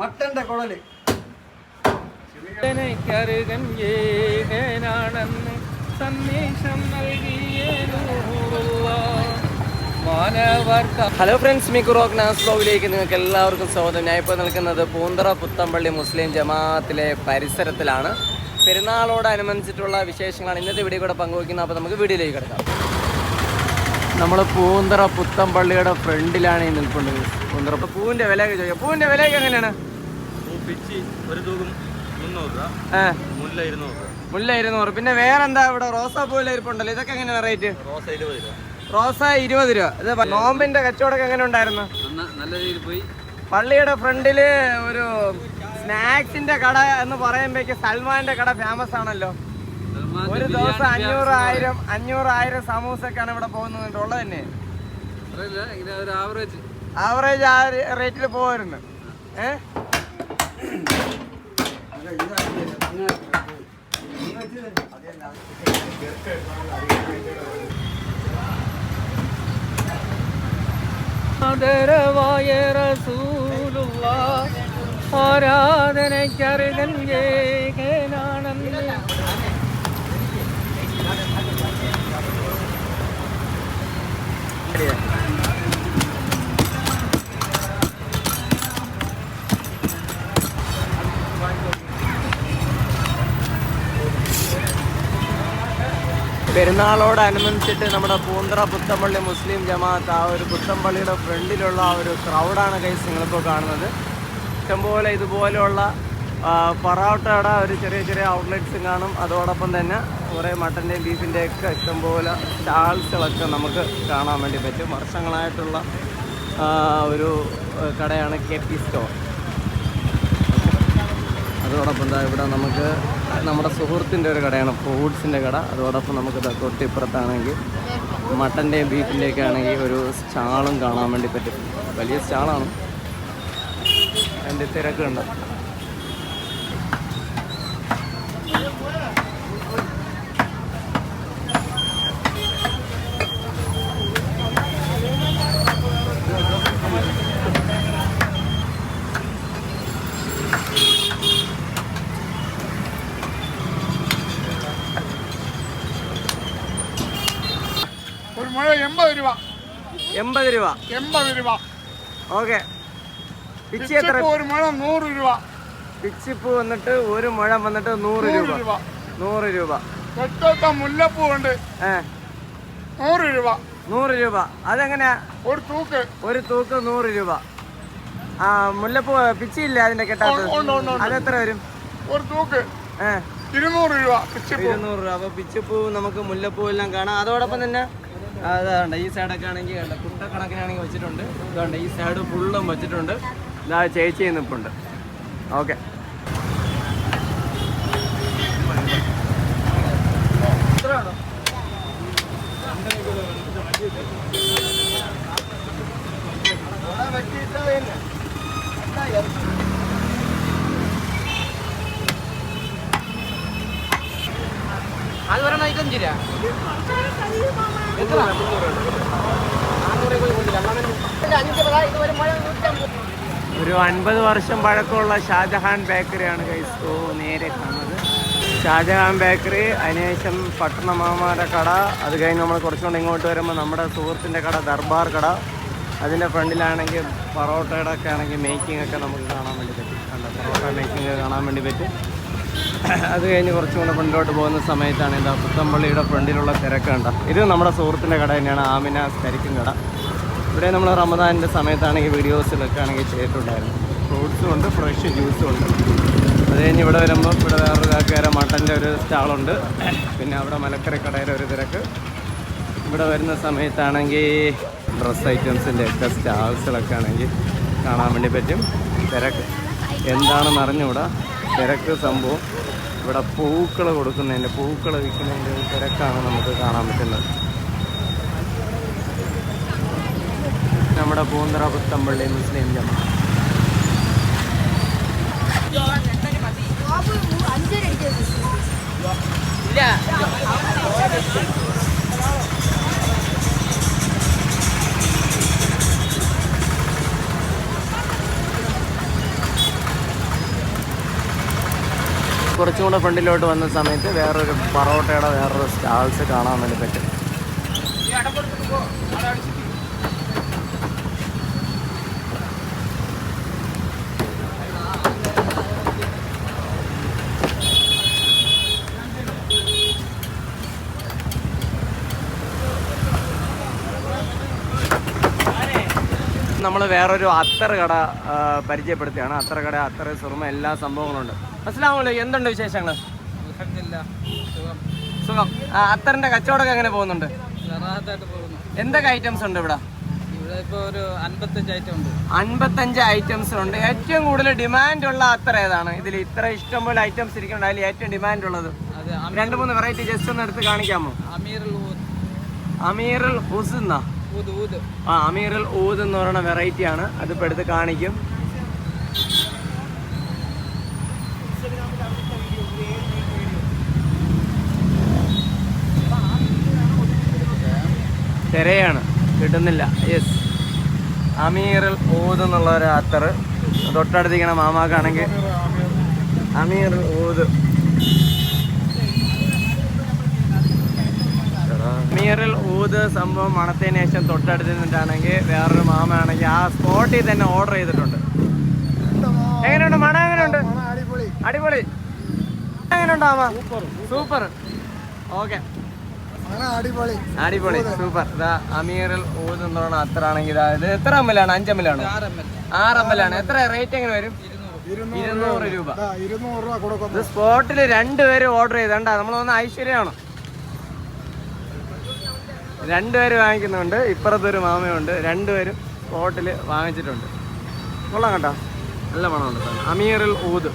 മട്ടന്റെ കുടൽ കരുകൻ ഏകനാണെന്ന് സന്ദേശം hello friends മിക്കുറോക്ക് നാസ്ലോവിലേക്ക് നിങ്ങൾക്ക് എല്ലാവർക്കും സ്വാഗതം. ഞാൻ ഇപ്പോൾ നിൽക്കുന്നത് പൂന്തറ പുത്തമ്പള്ളി മുസ്ലിം ജമാഅത്തിലെ പരിസരത്തിലാണ്. പെരുന്നാളോടനുബന്ധിച്ചിട്ടുള്ള വിശേഷങ്ങളാണ് ഇന്നത്തെ വീഡിയോ കൂടെ പങ്കുവയ്ക്കുന്നത്. അപ്പോൾ നമുക്ക് വീഡിയോയിലേക്ക് കിടക്കാം. നമ്മൾ പൂന്തറ പുത്തമ്പള്ളിയുടെ ഫ്രണ്ടിലാണ് ഈ നിൽക്കുന്നത് പൂന്തറ പൂവിന്റെ വില ചോദിക്കാം. പൂവിന്റെ വില എങ്ങനെയാണ്? ഒരു തൂക്കം മുല്ല ഇരുന്നൂറ് രൂപ. മുല്ല ഇരുന്നൂറ്. പിന്നെ വേറെന്താ ഇവിടെ റോസാപ്പൂവിൽ ഇരിപ്പുണ്ടല്ലോ? ഇതൊക്കെ എങ്ങനെയാണ് റേറ്റ്? റോസ ഇരുപത് രൂപ. റോസ ഇരുപത് രൂപ. ഇത് നോമ്പിന്റെ കച്ചവടമൊക്കെ എങ്ങനെ ഉണ്ടായിരുന്നു? നല്ല രീതിയിൽ പോയി. പള്ളിയുടെ ഫ്രണ്ടിൽ ഒരു സ്നാക്സിന്റെ കട എന്ന് പറയുമ്പോഴേക്ക് സൽമാന്റെ കട ഫേമസ് ആണല്ലോ. ഒരു ദിവസം അഞ്ഞൂറ് ആയിരം സമൂസക്കാണ് ഇവിടെ പോകുന്നത് ഉള്ളത് തന്നെ. ആവറേജ് ആവറേജ് ആ റേറ്റിൽ പോകായിരുന്നു ഏ? ആദരവായ റസൂലുള്ള. ആരാധനയ്ക്കരുകൻ ഏകനാണെന്ന് പെരുന്നാളോടനുബന്ധിച്ചിട്ട് നമ്മുടെ പൂന്തറ പുത്തമ്പള്ളി മുസ്ലിം ജമാഅത്ത് ആ ഒരു പുത്തമ്പള്ളിയുടെ ഫ്രണ്ടിലുള്ള ആ ഒരു ക്രൗഡാണ് കൈസ് നിങ്ങളിപ്പോൾ കാണുന്നത്. ഇഷ്ടംപോലെ ഇതുപോലെയുള്ള പൊറോട്ടയുടെ ഒരു ചെറിയ ചെറിയ ഔട്ട്ലെറ്റ്സും കാണും. അതോടൊപ്പം തന്നെ കുറേ മട്ടന്റെയും ബീഫിന്റെയും ഒക്കെ ഇഷ്ടംപോലെ സ്റ്റാൾസുകളൊക്കെ നമുക്ക് കാണാൻ വേണ്ടി പറ്റും. വർഷങ്ങളായിട്ടുള്ള ഒരു കടയാണ് കെ പി സ്റ്റോർ അതോടൊപ്പം എന്താ ഇവിടെ നമുക്ക് നമ്മുടെ സുഹൃത്തിന്റെ ഒരു കടയാണ് ഫ്രൂട്ട്സിന്റെ കട. അതോടൊപ്പം നമുക്ക് തൊട്ടിപ്പുറത്താണെങ്കിൽ മട്ടന്റെയും ബീഫിന്റെയൊക്കെ ആണെങ്കിൽ ഒരു സ്റ്റാളും കാണാൻ വേണ്ടി പറ്റും. വലിയ സ്റ്റാളാണ്. അതിന്റെ തിരക്കുണ്ട്. മുഴ എൺപത് രൂപ. എൺപത് രൂപ. എൺപത് രൂപ. ഓക്കെ. പിച്ചി എത്ര? പിച്ചിപ്പൂ ഒരു മുഴ നൂറ് രൂപ. പിച്ചിപ്പൂ വന്നിട്ട് ഒരു മുഴം വന്നിട്ട് നൂറ് നൂറ് രൂപ. രൂപ. നൂറ് രൂപ. തൊട്ടൊത്ത മുല്ലപ്പൂ ഉണ്ട്. ഏ. നൂറ് രൂപ. നൂറ് രൂപ. അതെങ്ങനെയാ? ഒരു തൂക്ക്. ഒരു തൂക്ക് നൂറ് രൂപ. ആ മുല്ലപ്പൂ പിച്ചിയില്ല അതിന്റെ കെട്ടാത്തത് ഉണ്ട്, ഉണ്ട്, ഉണ്ട്. അതെത്ര വരും? ഒരു തൂക്ക്. ഏ. ഇരുന്നൂറ് രൂപ പിച്ചിപ്പൂ. ഇരുന്നൂറ് രൂപ. അപ്പൊ പിച്ചിപ്പൂ നമുക്ക് മുല്ലപ്പൂ എല്ലാം കാണാം. അതോടൊപ്പം തന്നെ അതാണ്ട് ഈ സൈഡൊക്കെ ആണെങ്കിൽ കണ്ട കുട്ടക്കണക്കിനാണെങ്കിൽ വെച്ചിട്ടുണ്ട്. ഇതുകൊണ്ട് ഈ സൈഡ് ഫുള്ളും വെച്ചിട്ടുണ്ട്. ഇതാ ചേച്ചി നിൽപ്പുണ്ട് ഓക്കെ അത് രൂപ എത്ര? ഒരു അൻപത് വർഷം പഴക്കമുള്ള ഷാജഹാൻ ബേക്കറിയാണ് കൈസ് ഓ നേരെ കാണുന്നത്. ഷാജഹാൻ ബേക്കറി അതിനുശേഷം പട്ടണമാമാരുടെ കട. അത് കഴിഞ്ഞ് നമ്മൾ കുറച്ചുകൂടെ ഇങ്ങോട്ട് വരുമ്പോൾ നമ്മുടെ സുഹൃത്തിന്റെ കട ദർബാർ കട. അതിന്റെ ഫ്രണ്ടിലാണെങ്കിൽ പൊറോട്ടയുടെ ഒക്കെ ആണെങ്കിൽ മേക്കിംഗ് ഒക്കെ നമുക്ക് കാണാൻ വേണ്ടി പറ്റും. കണ്ടോ? പൊറോട്ട മേക്കിംഗ് കാണാൻ വേണ്ടി പറ്റും. അത് കഴിഞ്ഞ് കുറച്ചും കൂടെ ഫ്രണ്ടിലോട്ട് പോകുന്ന സമയത്താണ് എന്താ പുത്തമ്പള്ളിയുടെ ഫ്രണ്ടിലുള്ള തിരക്ക് കണ്ട. ഇത് നമ്മുടെ സുഹൃത്തിന്റെ കട തന്നെയാണ് ആമിന കരിക്കും കട. ഇവിടെ നമ്മൾ റമദാനിന്റെ സമയത്താണെങ്കിൽ വീഡിയോസിലൊക്കെ ആണെങ്കിൽ ചെയ്തിട്ടുണ്ടായിരുന്നു ഫ്രൂട്ട്സും ഉണ്ട് ഫ്രഷ് ജ്യൂസും ഉണ്ട്. അത് കഴിഞ്ഞ് ഇവിടെ വരുമ്പോൾ ഇവിടെ വേറൊരു കാക്കേര മട്ടന്റെ ഒരു സ്റ്റാളുണ്ട്. പിന്നെ അവിടെ മലക്കറി കടയുടെ ഒരു തിരക്ക്. ഇവിടെ വരുന്ന സമയത്താണെങ്കിൽ ഡ്രസ് ഐറ്റംസിന്റെ ഒക്കെ സ്റ്റാൾസുകളൊക്കെ ആണെങ്കിൽ കാണാൻ വേണ്ടി പറ്റും. തിരക്ക്. എന്താണെന്ന് അറിഞ്ഞുകൂടാ. തിരക്ക് സംഭവം. ഇവിടെ പൂക്കൾ കൊടുക്കുന്നതിന്റെ പൂക്കൾ വിൽക്കുന്നതിന്റെ ഒരു തിരക്കാണ് നമുക്ക് കാണാൻ പറ്റുന്നത്. നമ്മുടെ പൂന്തറ പുത്തമ്പള്ളി മുസ്ലിം ജമാ. ഇല്ല. കുറച്ചും കൂടെ ഫ്രണ്ടിലോട്ട് വന്ന സമയത്ത് വേറൊരു പറോട്ടയുടെ വേറൊരു സ്റ്റാൾസ് കാണാൻ വേണ്ടി പറ്റും. നമ്മൾ വേറൊരു അത്തർ കട പരിചയപ്പെടുത്തുകയാണ് അത്തർ കട അത്തർ സുറുമ എല്ലാ സംഭവങ്ങളുണ്ട്. അസ്ലാമല്ലോ എന്തുണ്ട് വിശേഷങ്ങൾ സുഖം. ആ, അത്തറിന്റെ കച്ചവടമൊക്കെ എങ്ങനെ പോകുന്നുണ്ട്? എന്തൊക്കെ ഐറ്റംസ് ഉണ്ട് ഇവിടെ? അൻപത്തഞ്ച് ഐറ്റംസ് ഉണ്ട്. ഏറ്റവും കൂടുതൽ ഡിമാൻഡ് ഉള്ള അത്ര ഏതാണ്? ഇതിൽ ഇത്ര ഇഷ്ടം പോലെ ഐറ്റംസ് ഇരിക്കുന്നുണ്ട്. അതിൽ ഏറ്റവും ഡിമാൻഡ് ഉള്ളത്. രണ്ടു മൂന്ന് വെറൈറ്റി ജസ്റ്റ് ഒന്ന് എടുത്ത് കാണിക്കാമോ? അമീറുൽ ഹുസ് ആ അമീറുൽ ഊദ് എന്ന് പറയുന്ന വെറൈറ്റി ആണ്. അതിപ്പോ എടുത്ത് കാണിക്കും. തിരയാണ്. കിട്ടുന്നില്ല. യെസ് അമീറിൽ ഊത് എന്നുള്ള ഒരു അത്തറ് തൊട്ടടുത്തിരിക്കണ മാമാക്കാണെങ്കിൽ അമീറിൽ ഊത് അമീറിൽ ഊത് സംഭവം മണത്തേന് ശേഷം തൊട്ടടുത്ത് നിന്നിട്ടാണെങ്കിൽ വേറൊരു മാമയാണെങ്കിൽ ആ സ്പോട്ടിൽ തന്നെ ഓർഡർ ചെയ്തിട്ടുണ്ട്. എങ്ങനെയുണ്ട് മണം? എങ്ങനെയുണ്ട്? അടിപൊളി. അടിപൊളി. എങ്ങനെയുണ്ട് മാമ? സൂപ്പർ. ഓക്കെ അടിപൊളി. സൂപ്പർ. ഇതാ അമീറിൽ ഊത് എന്ന് പറയുന്ന അത്ര ആണെങ്കിൽ ഇതാ എത്ര എൽ ആണ്? ആറ് എം എൽ ആറ് ആണ്. എത്ര റേറ്റ് എങ്ങനെ വരും? ഇരുന്നൂറ് രൂപ. ഇത് സ്പോട്ടിൽ രണ്ടുപേരും ഓർഡർ ചെയ്തണ്ട നമ്മൾ വന്ന ഐശ്വര്യമാണ്. രണ്ടുപേര് വാങ്ങിക്കുന്നുണ്ട്. ഇപ്പുറത്തൊരു മാമയുണ്ട്. രണ്ടുപേരും സ്പോട്ടിൽ വാങ്ങിച്ചിട്ടുണ്ട്. കൊള്ളാം കേട്ടോ. നല്ല മണമുണ്ട്. അമീറിൽ ഊത്.